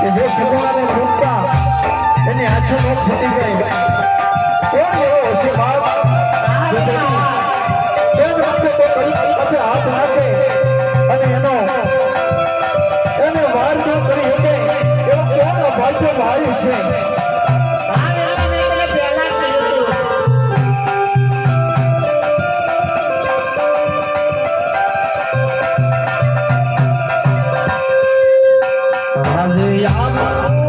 કે જે સગુણાને મૂકતા એની આંખો નો ફૂટી ગઈ. કોણ એવો હશે બાપ? જે વખતે કોઈ કડી પાસે હાથ નાખે અને એનો એને વાર ન કરી શકે. એવો કોણ અભાગ્ય ભાઈ છે? 呀，我。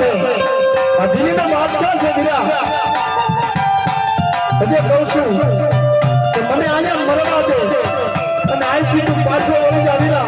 છે? દિલ્હીનો બાદશાહ છે વીરા. હજે કહું છું કે મને આને મરવા દે અને અહીંથી તું પાછો વળી જા વીરા.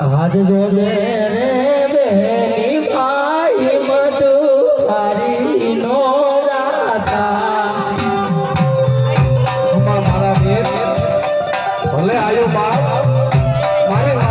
आज जो मेरे बेरी भाई मधु हरी नो राधा हमारा आयो बाप। 많이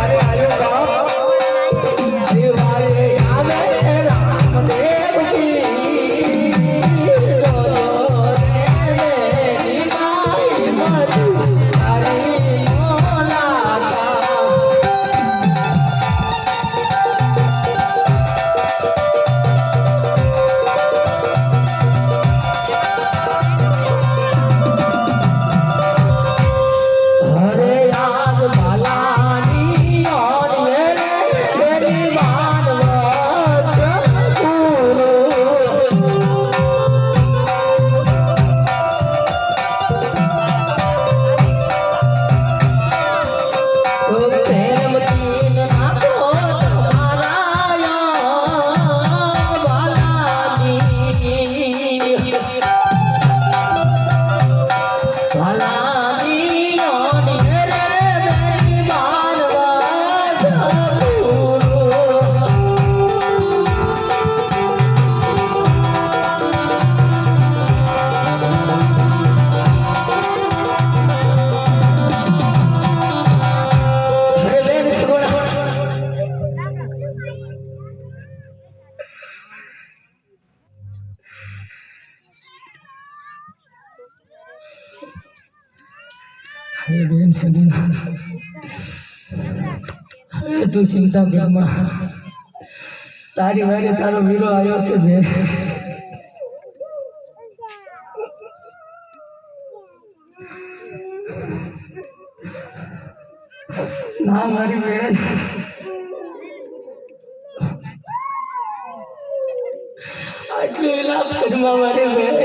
હવે તું ચિંતા કરમાં તારી વારે તારો વીરો આવ્યો છે બેન ના મારી બેન આટલું વિલાપ કરમાં મારી બેન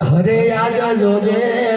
हरे आजा जो रे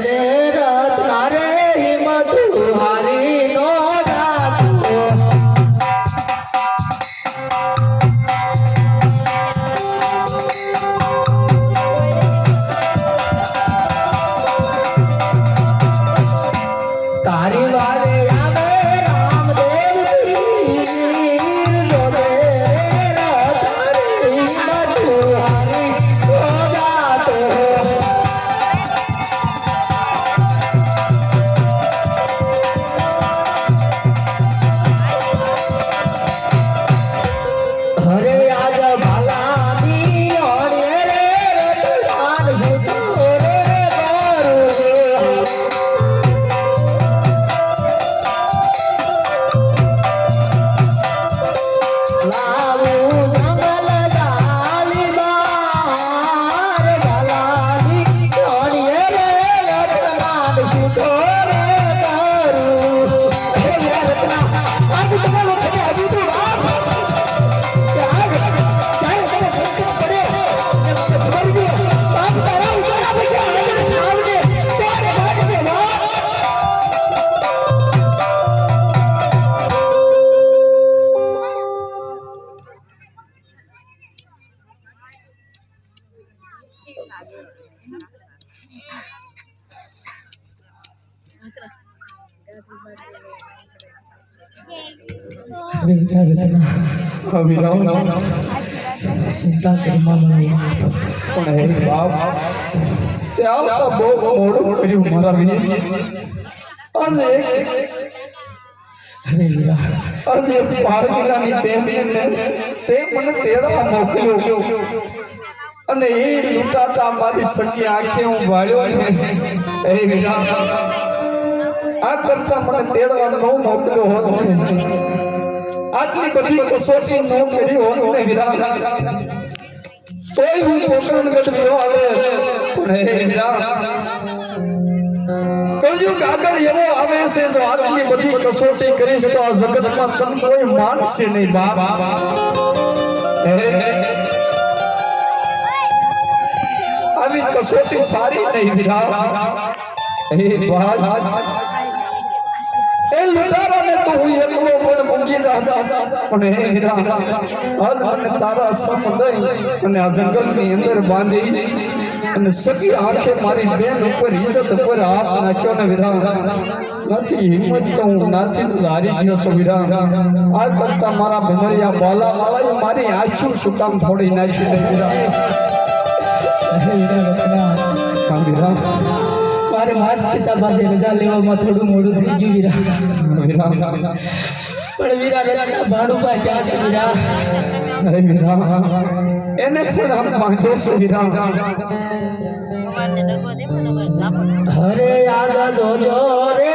કર્મમાં પણ હે બાપ તે આવતા બહુ મોડું કર્યું મારા વીર અને અરે વીરા આજે પારગીરાની બેનને તે મને તેડવા મોકલ્યો અને એ લૂંટાતા મારી સખી આંખે હું વાળ્યો ને એ વીરા આ કરતા મને તેડવા બહુ મોકલ્યો હોત. આટલી બધી કસોટી ન કરી હોત ને વિરા તોય હું પોકરણ ગઢવ્યો આવે પણ હે વિરા કલયુગ આગળ એવો આવે છે જો આટલી બધી કસોટી કરીશ તો આ જગતમાં તને કોઈ માનશે નહીં બાપ હે. આવી કસોટી સારી નહીં વિરા હે બાપ તારા સમદય અને આ જંગલની અંદર બાંધી અને સખી આંખે મારી બેન ઉપર ઇજ્જત ઉપર હાથ નાખ્યો ને વિરા નથી હિંમત તો હું નાથી જ હારી ગયો છું વિરા આ કરતા મારા ભમરિયા બાલા વાળાએ મારી આંખું સુકામ કામ ફોડી નાખી ને વિરા અરે વીરા રત્ના હા વિરા મારે મારા પિતા પાસે રજા લેવામાં થોડું મોડું થઈ ગયું પણ વીરા રત્ના ભાડુભા ક્યાં છે વીરા? અરે વીરા. એને પણ આમ પાંચે છે વીરા. અરે યાદ જોજો રે